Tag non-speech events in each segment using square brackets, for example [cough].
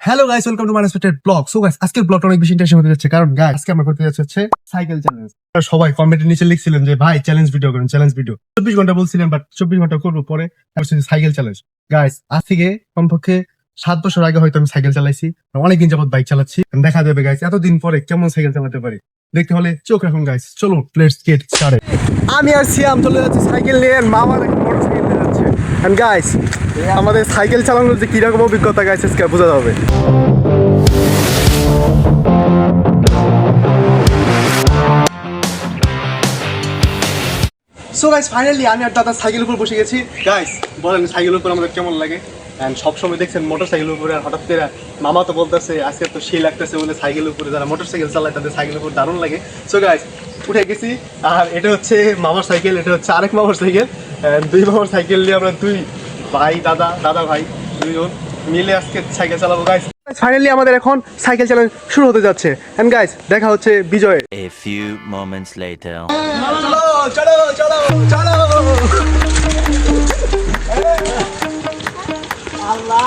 Hello guys welcome to my expected blog so guys আজকের ব্লগটা অনেক বেশি ইন্টারেস্টিং হতে যাচ্ছে। কারণ গাইস আজকে আমরা করতে যাচ্ছি হচ্ছে সাইকেল চ্যালেঞ্জ সবাই কমেন্টের নিচে লিখছিলেন যে, ভাই চ্যালেঞ্জ ভিডিও করেন চ্যালেঞ্জ ভিডিও চব্বিশ ঘণ্টা বলছিলেন বাট চব্বিশ ঘণ্টা করব পরে সাইকেল চ্যালেঞ্জ গাইস আজ থেকে কমপক্ষে সাত বছর আগে হয়তো আমি সাইকেল চালাইছি অনেকদিন যাবত বাইক চালাচ্ছি। দেখা যাবে গাইস এতদিন পরে কেমন সাইকেল চালাতে পারি? দেখতে হলে চোখ রাখুন গাইস চলো লেটস গেট স্টার্টেড আমি আর সিয়াম চলে যাচ্ছি সাইকেল নিয়ে সাইকেল নিয়ে যাচ্ছে। গাইস আমাদের সাইকেল চালানোর যে কীরকম অভিজ্ঞতা গাইস আজকে বোঝা যাবে সো গাইস ফাইনালি আমি আর দাদা সাইকেল উপর বসে গেছি। গাইস বলেন সাইকেল উপর আমাদের কেমন লাগে? এন্ড সবসময় দেখছেন মোটর সাইকেল উপরে আর হঠাৎ করে মামা তো বলতেছে আজকে তো সেই লাগতেছে বলে সাইকেল উপরে যারা মোটর সাইকেল চালায় তাদের সাইকেল উপর দারুণ লাগে। সো গাইস উঠে গেছি আর এটা হচ্ছে মামার সাইকেল এটা হচ্ছে আরেক মামার সাইকেল দুই মামার সাইকেল নিয়ে আমরা দুই ভাই দাদা দাদা ভাই দুইজন মিলে আজকে সাইকেল চালাবো। গাইস ফাইনালি আমাদের এখন সাইকেল চালানো শুরু হতে যাচ্ছে। এন্ড গাইস দেখা হচ্ছে বিজয়। A few moments later. চলো চলো চলো।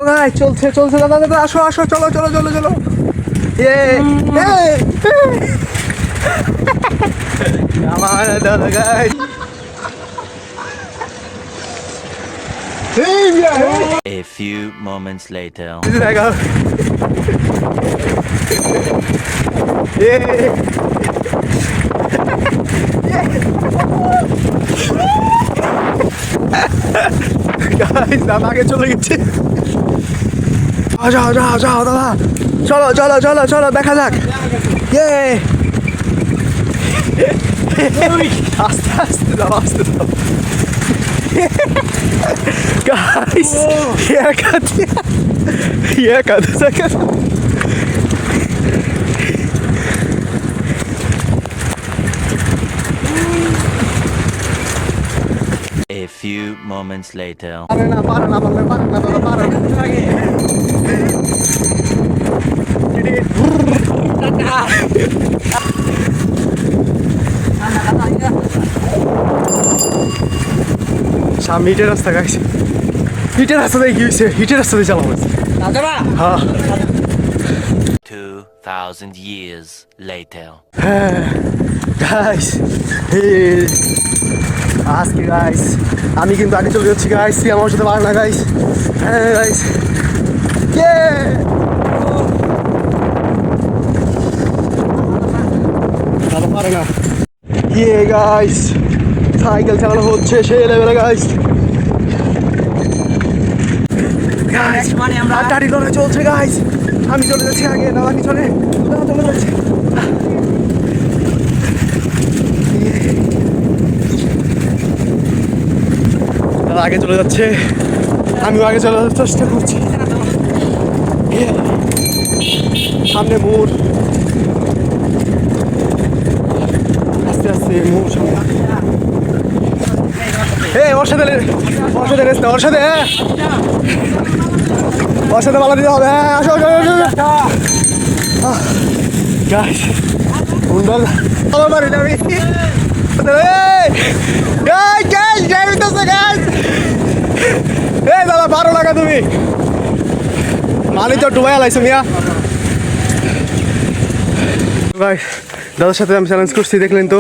ভাই চলছে চলছে দাদা দাদা আসো আসো চলো চলো চলো চলো। এ আমার দাদা guy A few moments later. Guys দাদা আগে চলে গেছে। যাও যাও যাও দাদা চলো চলো চলো চলো দেখা যাক ইয়ে আস্তে আস্তে যাও আস্তে যাও গাইস একা একা দেখা A few moments later. পারে না পারে না পারে না পারে না দাদা পারে না সামনে ইটের রাস্তা গাইছে ইটের রাস্তা দিয়ে কি হয়েছে ইটের রাস্তা দিয়ে চালাবো হ্যাঁ 2,000 years later. গাইস আজকে গাইস আমি কিন্তু আগে চলে যাচ্ছি গাইস আমার সাথে পারে না গাইস হ্যাঁ গাইস পারে না। ইয়ে গাইস সাইকেল চালানো হচ্ছে সেই লেভেলে গাইস গাইস মানে আমরা গাড়ি চলছে গাইস আমি চলে যাচ্ছি আগে দাদা পিছনে দাদা চলে যাচ্ছে দাদা আগে চলে যাচ্ছে। আমিও আগে চলে যাওয়ার চেষ্টা করছি। সামনে মোড়। আস্তে আস্তে মোড় সামনে। এই, ওর সাথে ওর সাথে ওর সাথে হ্যাঁ। ওর দিতে হবে হ্যাঁ আসো আসো আসো গাছ মারি এই দাদা বারো টাকা তুমি মানি তো ডুবাই লাইছো মিয়া ভাই দাদার সাথে আমি চ্যালেঞ্জ করছি দেখলেন তো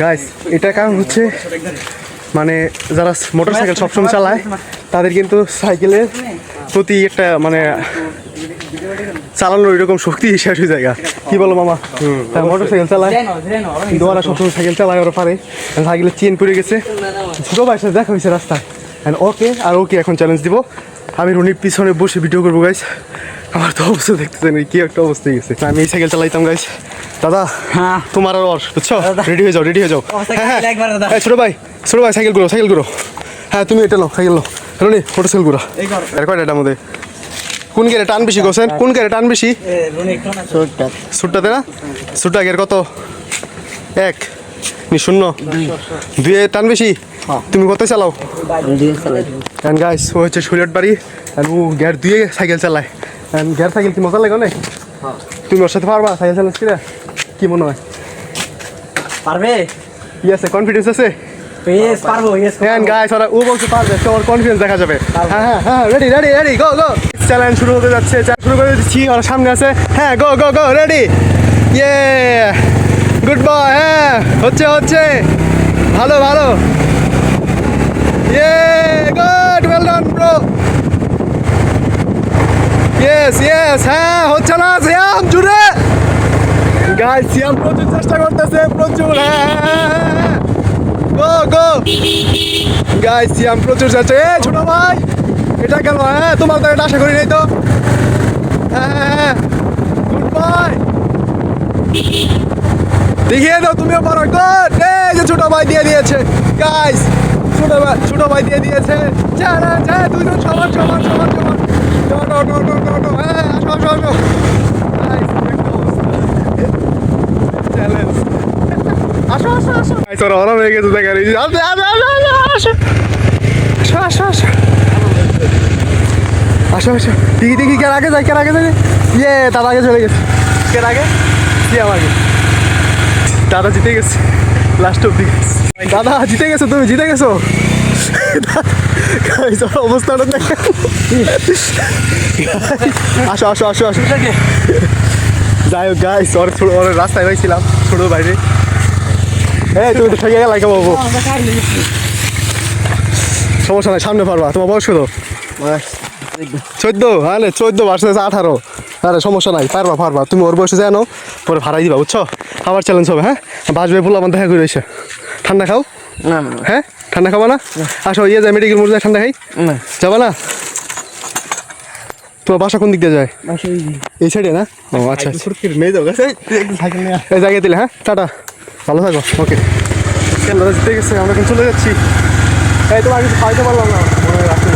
গাইস এটা কারণ হচ্ছে মানে যারা মোটর সাইকেল সবসময় চালায় তাদের কিন্তু সাইকেলের প্রতি একটা মানে চালানোর এরকম শক্তি শেষ হয়ে যায় কি বলো মামা? মোটর সাইকেল চালায়। ওরা সবসময় সাইকেল চালায় ওরা পারে। সাইকেলের চেন পড়ে গেছে। ছোট ভাইয়ের সাথে দেখা হয়েছে রাস্তায় ওকে আর ওকে এখন চ্যালেঞ্জ দিব। আমি রনির পিছনে বসে ভিডিও করব গাইস আমার তো অবস্থা দেখতেছেন কি একটা অবস্থা গেছে। আমি এই সাইকেল চালাইতাম গাইস দাদা হ্যাঁ। তোমার আর ওর বুঝছ? রেডি হয়ে যাও রেডি হয়ে যাও। হ্যাঁ খারাপ একবার দাদা। হ্যাঁ ছোট ভাই ছোট ভাই সাইকেলগুলো সাইকেলগুলো হ্যাঁ তুমি এটা লো সাইকেল লো রনি মোটর সাইকেলগুলো এর কয়টা এটার মধ্যে কোন গেরে টান বেশি গোছেন কোন গেরে টান বেশি? সুটটাতে না? সুটটা গের কত? এক। নি শূন্য। দুয়ে টান বেশি? তুমি কত চালাও? অ্যান্ড গাইস ও হচ্ছে সুইলট বাড়ি অ্যান্ড ও গের দুয়ে সাইকেল চালায়। গিয়ার সাইকেল কি মজা লাগে অনেক? তুমি ওর সাথে পারবা সাইকেল চ্যালেঞ্জ কিনা কি মনে হয়? পারবে? কি আছে? কনফিডেন্স আছে? ইয়েস পারব ইয়েস হ্যাঁ গাইস ওরা ও বলতে পারবে তো ওর কনফিডেন্স দেখা যাবে। হ্যাঁ হ্যাঁ হ্যাঁ ready ready ready go go challenge শুরু হতে যাচ্ছে চ্যালেঞ্জ শুরু করে দিচ্ছি ওরা সামনে আছে। হ্যাঁ গো গো গো রেডি ইয়ে গুড বয় হ্যাঁ হচ্ছে হচ্ছে। ভালো ভালো। ইয়ে good well done bro yes yes হ্যাঁ হচ্ছে না সিয়াম জুড়ে। গাইস সিয়াম প্রচুর চেষ্টা করতেছে প্রচুর হ্যাঁ গো গো গাইস সিয়াম প্রচুর যাচ্ছে এ ছোট ভাই, এটা কেন? হ্যাঁ তোমার তো এটা আশা করি নাই তো। হ্যাঁ গুড বাই দেখিয়ে দাও, তুমিও পারো। গুড এই যে ছোট ভাই দিয়ে দিয়েছে। গাইস ছোট ভাই ছোট ভাই দিয়ে দিয়েছে। চারা যা দুইজন সমান সমান সমান সমান। হ্যাঁ আসো আসো আসো। আসো আসো হয়ে গেছে দেখার আসো। আসো আসো আসো। আসো দেখি দেখি কেন আগে যায় কেন আগে যায়। ইয়ে দাদা আগে চলে গেছে। কে আগে? কি আমাকে দাদা জিতে গেছে। লাস্ট অব্দি দাদা, জিতে গেছো তুমি, জিতে গেছো। অবস্থাটা দেখ। আসো আসো আসো আসো। যাই হোক গাইস ওর ছোটো ওর রাস্তায় রয়েছিলাম, ছোটো বাইরে। এই তুমি তো ঠেকে গেলাই কেমন বাবু? সমস্যা নাই সামনে পারবা তোমার বয়স কত? চোদ্দ? আরে চোদ্দ ভার্সেস আঠারো। আরে সমস্যা নাই পারবা পারবা তুমি ওর বয়সে জানো পরে ভাড়াই দিবা বুঝছ? আবার চ্যালেঞ্জ হবে হ্যাঁ? বাসবে বলে আমার দেখা করে ঠান্ডা খাও? না হ্যাঁ? ঠান্ডা খাবা না? আসো ইয়ে যায় মেডিকেল মোড় যায় ঠান্ডা খাই? না। যাবা না? তোমার বাসা কোন দিক দিয়ে যায়? এই সাইডে না? ও আচ্ছা আচ্ছা। এই জায়গায় দিলে হ্যাঁ? টাটা। ভালো থাকো, ওকে। খেলাটা জিতে গেছে, আমরা এখন চলে যাচ্ছি। এই, তোমার কিছু খাইতে পারলাম না। মনে হয় রাখতে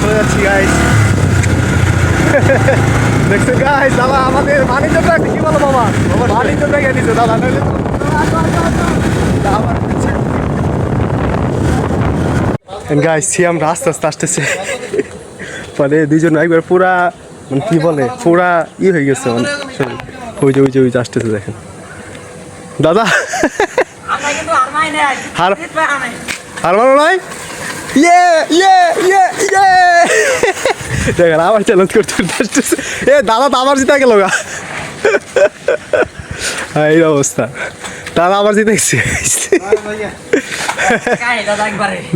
চলে যাচ্ছি গাইস [laughs] দেখছ গাইস দাদা, আমাদের বাণিজ্য ব্যাগ কি বলো, বাবা? বাণিজ্য ব্যাগ এনেছে দাদা? নইলে গাইস আমরা আস্তে আস্তে আসতেছে। মানে দুইজন একবার পুরা মানে কি বলে? পুরা ই হয়ে গেছে মানে ওই যে ওই যে ওই যে, আসতেছে, দেখেন। দাদা। হার হার মানো নাই? ইয়ে ইয়ে ইয়ে ইয়ে। দেখেন আবার চ্যালেঞ্জ করতে এ দাদা তো আবার জিতে গেল গা। হ্যাঁ, এই অবস্থা। দাদা আবার জিতে গেছে।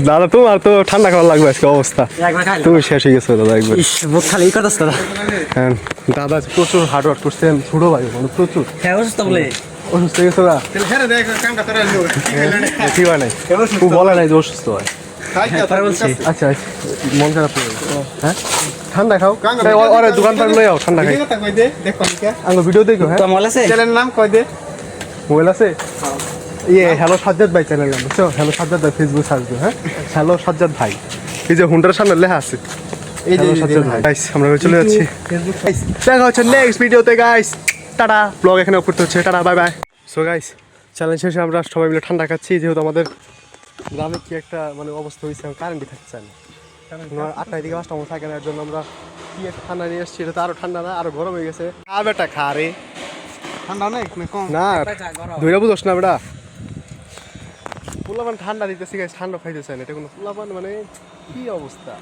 দাদা তোমার তো ঠান্ডা খাওয়ার লাগবে আজকে অবস্থা। তুমি শেষ হয়ে গেছো দাদা একবার। মুখ খালি করতেছ দাদা। হ্যাঁ দাদা প্রচুর হার্ড ওয়ার্ক করছেন। ছোটো ভাই মানে প্রচুর। হ্যাঁ অসুস্থ বলে। অসুস্থ হয়ে গেছো না কি হয় নাই। ও বলে নাই যে অসুস্থ হয়। আচ্ছা আচ্ছা। মন খারাপ হ্যাঁ ঠান্ডা খাও। ওরে দোকান পার লই আও ঠান্ডা খাই। আঙ্গো ভিডিও দেখো হ্যাঁ? নাম কয় দে? মোবাইল আছে? ইয়ে হ্যালো সাজ্জাদ ভাই চ্যানেল নাম বুঝছ? হ্যালো সাজ্জাদ ভাই ফেসবুক সার্চ দিও হ্যাঁ? হ্যালো সাজ্জাদ ভাই। এই যে হুন্ডার সামনে লেখা আছে। এই যে সাজ্জাদ ভাই। আমরা চলে যাচ্ছি। Guys, দেখা হচ্ছে নেক্সট ভিডিওতে গাইস টাটা। ব্লগ এখানে করতে হচ্ছে। Tata bye bye so guys challenge শেষে আমরা সবাই মিলে ঠান্ডা খাচ্ছি। যেহেতু আমাদের গ্রামে কি একটা মানে অবস্থা হয়েছে কারেন্টই থাকছে না। আটটায় দিকে পাঁচটা মতো থাকে না এর জন্য আমরা কি একটা ঠান্ডা নিয়ে এসেছি এটা তো আরও ঠান্ডা না আরও গরম হয়ে গেছে। খা বেটা খা রে। ঠান্ডা অনেক না কম। না ধৈর্য বুঝোস না বেটা। পোলাপান ঠান্ডা দিতেছি গাইস ঠান্ডা খাইতেছে না। এটা কোনো পোলাপান মানে কি অবস্থা?